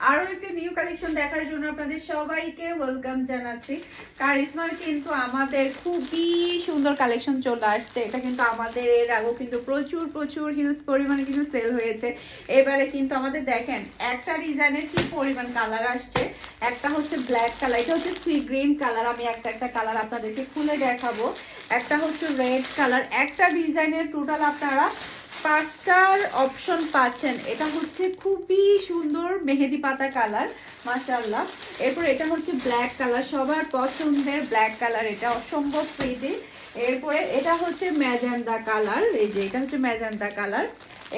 আরও একটা new collection দেখার জন্য আপনাদের সবাইকে ওয়েলকাম জানাচ্ছি। কারিশমার কিন্তু আমাদের খুবই সুন্দর কালেকশন চলে আসছে। এটা কিন্তু আমাদের এর আগেও কিন্তু প্রচুর প্রচুর হিউজ পরিমাণে কিন্তু সেল হয়েছে। এবারে কিন্তু আমাদের দেখেন, একটা ডিজাইনের কি পরিমাণ কালার আসছে? একটা হচ্ছে ব্ল্যাক কালার এটা হচ্ছে সি গ্রিন কালার আমি একটা একটা কালার আপনাদেরকে খুলে দেখাবো। একটা হচ্ছে রেড কালার একটা ডিজাইনের টোটাল আপনারা পাঁচটার অপশন পাচ্ছেন। এটা হচ্ছে খুবই সুন্দর মেহেদি পাতা কালার মাশাল্লাহ এরপর এটা হচ্ছে ব্ল্যাক কালার সবার পছন্দের ব্ল্যাক কালার এটা অসম্ভব প্রিটি এরপরে এটা হচ্ছে ম্যাজেন্ডা কালার এই যে এটা হচ্ছে ম্যাজেন্ডা কালার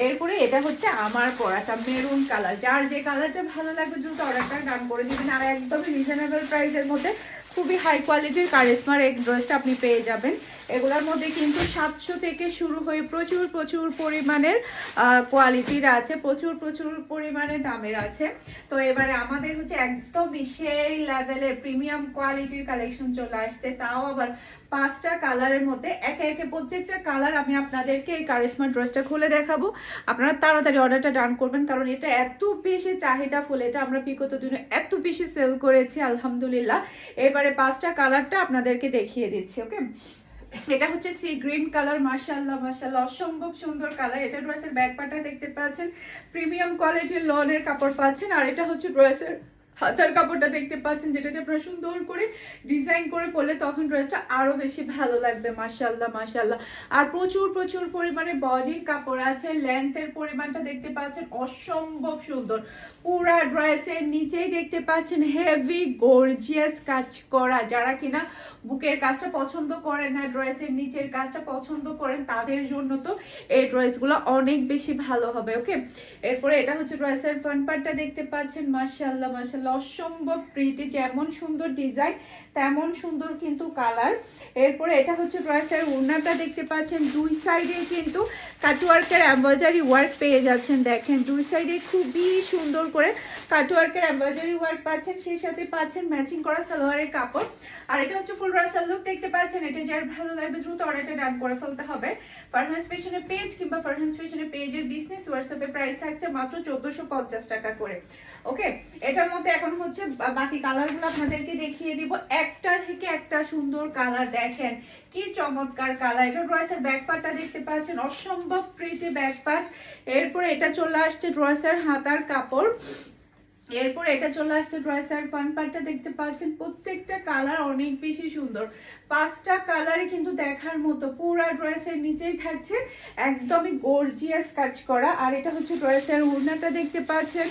এরপরে এটা হচ্ছে আমার পরাটা মেরুন কালার যার যে কালারটা ভালো লাগবে দ্রুত অর্ডারটা ডান করে দিবেন। আর একদমই রিজনেবল প্রাইসের মধ্যে খুবই হাই কোয়ালিটির কারিশমার এই ড্রেসটা আপনি পেয়ে যাবেন। এগুলোর মধ্যে কিন্তু সাতশো থেকে শুরু হয়ে প্রচুর প্রচুর পরিমাণের কোয়ালিটির আছে, প্রচুর প্রচুর পরিমাণে দামের আছে। তো এবারে আমাদের হচ্ছে একদমই সেই লেভেলের প্রিমিয়াম কোয়ালিটির কালেকশন চলে আসছে। তাও আবার পাঁচটা কালারের মধ্যে একে একে প্রত্যেকটা কালার আমি আপনাদেরকে এই কারিশমা ড্রেসটা খুলে দেখাবো। আপনারা তাড়াতাড়ি অর্ডারটা ডান করবেন, কারণ এটা এত বেশি চাহিদা ফুল এটা আমরা বিগত দিনে এত বেশি সেল করেছি, আলহামদুলিল্লাহ। এবারে পাঁচটা কালারটা আপনাদেরকে দেখিয়ে দিচ্ছি ওকে এটা হচ্ছে সি গ্রিন কালার মার্শাল্লাহ মাশাআল্লাহ, অসম্ভব সুন্দর কালার এটা ড্রেসের ব্যাক পার্টটা দেখতে পাচ্ছেন। প্রিমিয়াম কোয়ালিটির লনের কাপড় পাচ্ছেন, আর এটা হচ্ছে ড্রেসের হাতার কাপড়টা দেখতে পাচ্ছেন, যেটাতে আপনারা সুন্দর করে ডিজাইন করে পরলে তখন ড্রেসটা আরও বেশি ভালো লাগবে, মাশাআল্লাহ মাশাআল্লাহ। আর প্রচুর প্রচুর পরিমাণে বডির কাপড় আছে লেন্থের পরিমাণটা দেখতে পাচ্ছেন, অসম্ভব সুন্দর। পুরা ড্রেসের নিচেই দেখতে পাচ্ছেন হেভি গর্জিয়াস কাজ করা। যারা কিনা বুকের কাজটা পছন্দ করেন না ড্রেসের নিচের কাজটা পছন্দ করেন, তাদের জন্য তো এই ড্রেসগুলো অনেক বেশি ভালো হবে ওকে এরপরে এটা হচ্ছে ড্রেসের ফ্রন্ট পার্টটা দেখতে পাচ্ছেন, মাশাআল্লাহ মাশাআল্লাহ। অসম্ভব প্রিটি যেমন সুন্দর ডিজাইন তেমন সুন্দর কিন্তু কালার এরপরে এটা হচ্ছে ড্রেসের ওড়নাটা দেখতে পাচ্ছেন, দুই সাইডে কিন্তু কাটওয়ার্কের এমব্রয়ডারি ওয়ার্ক পেয়ে যাচ্ছেন, দেখেন। দুই সাইডে খুবই সুন্দর করে কাটওয়ার্কের এমব্রয়ডারি ওয়ার্ক পাচ্ছেন, সেই সাথে পাচ্ছেন ম্যাচিং করা সালোয়ারের কাপড়। আর এটা হচ্ছে ফুল রাসাল লুক দেখতে পাচ্ছেন, এটা যার ভালো লাগবে দ্রুত অর্ডারটা ডান করে ফেলতে হবে। ফারহান্স ফ্যাশনের পেজ কিংবা ফারহান্স ফ্যাশনের পেজের বিজনেস হোয়াটসঅ্যাপে প্রাইস থাকছে মাত্র চোদ্দশো টাকা করে। ওকে এটার মধ্যে এখন হচ্ছে বাকি কালারগুলো আপনাদেরকে দেখিয়ে দিব। একটা থেকে একটা সুন্দর কালার দেখেন। কি চমৎকার কালার এটা ড্রয়েসের ব্যাক পার্টটা দেখতে পাচ্ছেন। অসম্ভব প্রিটি ব্যাক পার্ট এরপর এটা চলে আসছে ড্রয়েসের হাতার কাপড়। এরপর এটা চলে আসছে ড্রেসের ফান পার্টটা দেখতে পাচ্ছেন, প্রত্যেকটা কালার অনেক বেশি সুন্দর। পাঁচটা কালারই কিন্তু দেখার মতো, পুরা ড্রেসের নিচেই থাকছে, একদমই গর্জিয়াস কাজ করা। আর এটা হচ্ছে ড্রেসের ওড়নাটা দেখতে পাচ্ছেন,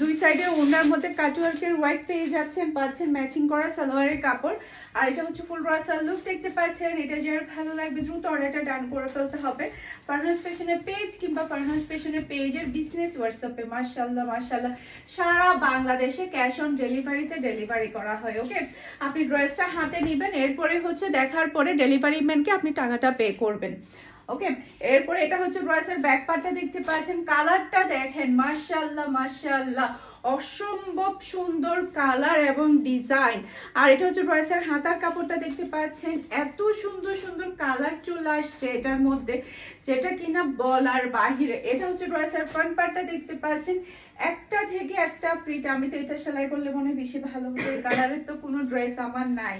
দুই সাইডে ওড়নার মধ্যে কাটওয়ার্কের হোয়াইট পেয়ে যাচ্ছেন, পাচ্ছেন ম্যাচিং করা সালোয়ারের কাপড়। আর এটা হচ্ছে ফুল ড্রেসার লুক দেখতে পাচ্ছেন, এটা যার ভালো লাগবে দ্রুত অর্ডারটা ডান করে ফেলতে হবে। ফার্নাস ফ্যাশনের পেজ কিংবা ফার্নাস ফ্যাশনের পেজের বিজনেস হোয়াটসঅ্যাপে মাশাল্লাহ মাশাল্লাহ সারা বাংলাদেশে ক্যাশ অন ডেলিভারিতে ডেলিভারি করা হয়, ওকে? আপনি ড্রেসটা হাতে নেবেন, এরপরে হচ্ছে দেখার পরে ডেলিভারি ম্যানকে আপনি টাকাটা পে করবেন, ওকে? এরপরে এটা হচ্ছে ড্রেসের ব্যাক পার্টটা দেখতে পাচ্ছেন, কালারটা দেখেন মার্শাল্লাহ মাশাল্লাহ অসম্ভব সুন্দর কালার এবং ডিজাইন আর এটা হচ্ছে ড্রেসের হাতার কাপড়টা দেখতে পাচ্ছেন। এত সুন্দর সুন্দর কালার চলে আসছে এটার মধ্যে, যেটা কিনা বলার বাহিরে। এটা হচ্ছে ড্রেসের ফ্রন্ট পার্টটা দেখতে পাচ্ছেন। একটা থেকে একটা প্রিন্ট আমি তো এটা সেলাই করলে মনে বেশি ভালো হতো। এই কালারের তো কোনো ড্রেস আমার নাই।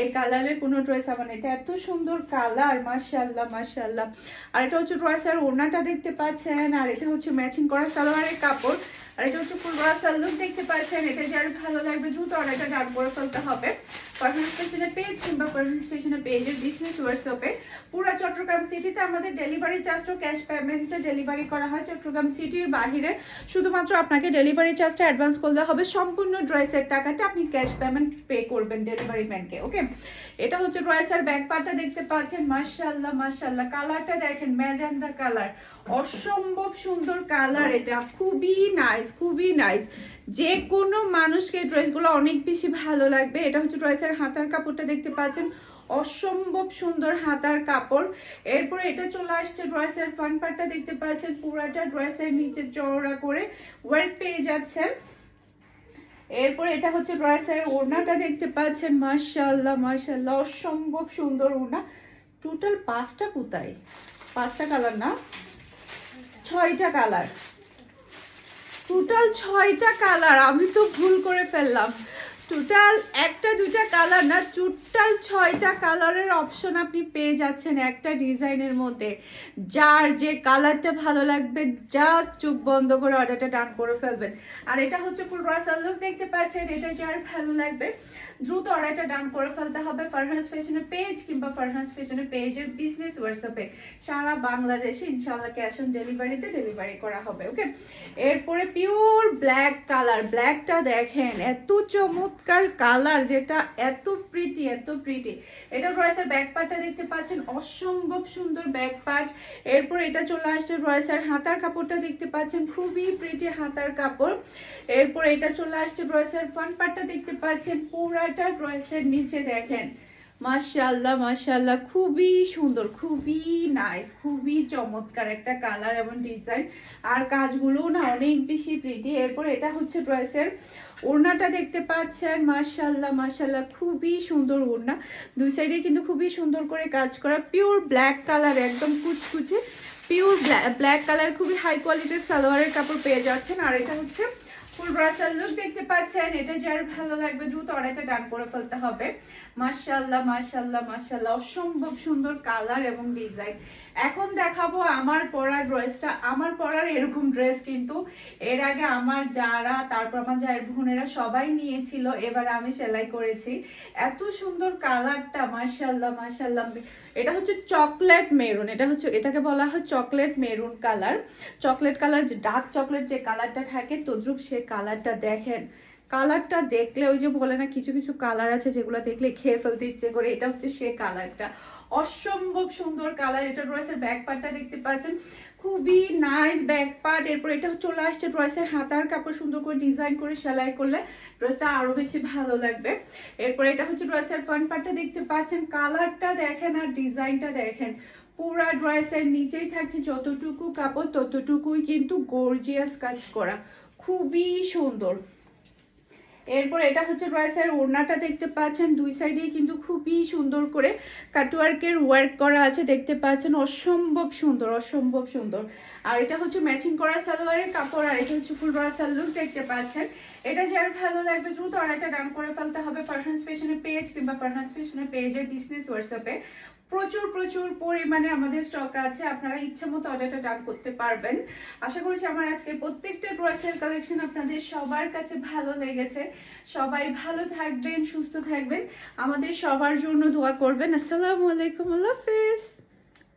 এই কালারের কোনো ড্রেস আমার না এটা এত সুন্দর কালার মাশাল্লাহ মাশাল্লাহ আর এটা হচ্ছে ড্রেসের ওড়নাটা দেখতে পাচ্ছেন, আর এটা হচ্ছে ম্যাচিং করা সালোয়ারের কাপড়। আর এটা হচ্ছে ফুল করা দেখতে পাচ্ছেন, এটা যার ভালো লাগবে দ্রুত অর্ডারটা ডান করে ফেলতে হবে। পারফরমেন্স স্টেশনের পেজ কিংবা বিজনেস চট্টগ্রাম সিটিতে আমাদের ডেলিভারি ক্যাশ ডেলিভারি করা হয়। চট্টগ্রাম সিটির শুধুমাত্র আপনাকে ডেলিভারি চার্জটা অ্যাডভান্স করতে হবে। সম্পূর্ণ টাকাটা আপনি ক্যাশ পেমেন্ট পে করবেন ডেলিভারি ওকে এটা হচ্ছে দেখতে পাচ্ছেন। কালারটা দেখেন কালার অসম্ভব সুন্দর কালার এটা। খুবই নাইস খুবই নাইস যে কোনো মানুষকে ড্রেসগুলো অনেক বেশি ভালো লাগবে। এটা হচ্ছে হাতার কাপড়টা দেখতে পাচ্ছেন। অসম্ভব সুন্দর হাতার কাপড়। এরপরে এটা চলে আসছে ড্রেসের ফ্রন্ট পার্টটা দেখতে পাচ্ছেন। পুরাটা ড্রেসের নিচে চওড়া করে ওয়ার্ক পেয়ে যাচ্ছেন। এরপরে এটা হচ্ছে ড্রেসের ওড়নাটা দেখতে পাচ্ছেন। মাশাআল্লাহ মাশাআল্লাহ, অসম্ভব সুন্দর ওড়না। টোটাল পাঁচটা কোথায় পাঁচটা কালার না? ছয়টা কালার টোটাল ছয়টা কালার আমি তো ভুল করে ফেললাম। টোটাল একটা দুটা কালার না টোটাল ছয়টা কালারের অপশন আপনি পেয়ে যাচ্ছেন একটা ডিজাইনের মধ্যে। যার যে কালারটা ভালো লাগবে যা চোখ বন্ধ করে অর্ডারটা টান করে ফেলবেন। আর এটা হচ্ছে ফুল রাসাল লুক দেখতে পাচ্ছেন, এটা যার ভালো লাগবে। দ্রুত অর্ডারটা ডান করে ফেলতে হবে ফারহাস ফ্যাশনের পেজ কিংবা ফারহাস ফ্যাশনের পেজের বিজনেস হোয়াটসঅ্যাপে সারা বাংলাদেশে ইনশাল্লাহ ক্যাশ অন ডেলিভারিতে ডেলিভারি করা হবে ওকে এরপরে পিওর ব্ল্যাক কালার ব্ল্যাকটা দেখেন, এত চমৎকার কালার যেটা এত প্রিটি এত প্রিটি এটা রয়েসের ব্যাক পার্টটা দেখতে পাচ্ছেন, অসম্ভব সুন্দর ব্যাক পার্ট এরপর এটা চলে আসছে রয়েসের হাতার কাপড়টা দেখতে পাচ্ছেন, খুবই প্রিটি হাতার কাপড়। এরপর এটা চলে আসছে রয়েসের ফ্রন্ট পার্টটা দেখতে পাচ্ছেন পুরাটা রয়েসের নিচে দেখেন। মাশাল্লাহ মাশাল্লাহ খুবই সুন্দর, খুবই নাইস খুবই চমৎকার একটা কালার এবং ডিজাইন আর কাজগুলো না অনেক বেশি প্রিটি এরপর এটা হচ্ছে ড্রেসের ওড়নাটা দেখতে পাচ্ছেন। মাশাল্লাহ মাশাল্লাহ খুবই সুন্দর ওড়না। দুই সাইডে কিন্তু খুবই সুন্দর করে কাজ করা। পিওর ব্ল্যাক কালার একদম কুচকুচে পিওর ব্ল্যাক কালার খুবই হাই কোয়ালিটির সালোয়ারের কাপড় পেয়ে যাচ্ছেন। আর এটা হচ্ছে ফুল ব্রাসার লুক দেখতে পাচ্ছেন। এটা যার ভালো লাগবে, দ্রুত অর্ডারটা ডান করে ফেলতে হবে। মাশাল্লাহ মাশাল্লাহ মাশাল্লাহ অসম্ভব সুন্দর কালার এবং ডিজাইন। এখন দেখাবো আমার পরার ড্রেসটা। আমার পরার এরকম ড্রেস কিন্তু এর আগে আমার যারা, তারপর আমার যার বোনেরা সবাই নিয়েছিল, এবার আমি সেলাই করেছি। এত সুন্দর কালারটা মাশাল্লাহ মাশাল্লাহ এটা হচ্ছে চকলেট মেরুন, এটা হচ্ছে, এটাকে বলা হয় chocolate maroon colour. Chocolate colour, যে ডার্ক চকলেট যে কালারটা থাকে, তদ্রুপ সে কালারটা দেখেন। কালারটা দেখলে ওই যে বলে না, কিছু কিছু কালার আছে যেগুলো দেখলে খেয়ে ফেলতে ইচ্ছে করে, এটা হচ্ছে সে কালারটা। অসম্ভব সুন্দর কালার এটা ড্রেসের ব্যাক পার্টটা দেখতে পাচ্ছেন। খুবই নাইস ব্যাক পার্ট এরপর এটা চলে আসছে ড্রেসের হাতার কাপড় সুন্দর করে ডিজাইন করে সেলাই করলে ড্রেসটা আরও বেশি ভালো লাগবে। এরপর এটা হচ্ছে ড্রেসের ফ্রন্ট পার্টটা দেখতে পাচ্ছেন। কালারটা দেখেন আর ডিজাইনটা দেখেন। পুরা ড্রেসের নিচেই থাকছে যতটুকু কাপড়, ততটুকুই কিন্তু গর্জিয়াস কাজ করা। খুবই সুন্দর। এরপর এটা হচ্ছে ড্রেসের ওড়নাটা দেখতে পাচ্ছেন, দুই সাইডেই কিন্তু খুবই সুন্দর করে কাটওয়ার্কের ওয়ার্ক করা আছে, দেখতে পাচ্ছেন, অসম্ভব সুন্দর অসম্ভব সুন্দর। আর এটা হচ্ছে ম্যাচিং করা সালোয়ারের কাপড়, আর এটা হচ্ছে ফুল ব্রাসাল লুক দেখতে পাচ্ছেন। এটা যার ভালো লাগবে, দ্রুত আড়াইটা ডান করে ফেলতে হবে পারফরমেন্স ফ্যাশনের পেজ কিংবা পারফরমেন্স ফ্যাশনের পেজের বিজনেস হোয়াটসঅ্যাপে প্রচুর প্রচুর পরিমাণে আমাদের স্টক আছে, আপনারা ইচ্ছে মতো অর্ডারটা ডান করতে পারবেন। আশা করছি আমার আজকের প্রত্যেকটা ড্রেসের কালেকশন আপনাদের সবার কাছে ভালো লেগেছে। সবাই ভালো থাকবেন, সুস্থ থাকবেন। আমাদের সবার জন্য দোয়া করবেন। আসসালামু আলাইকুম, আল্লাহ হাফেজ।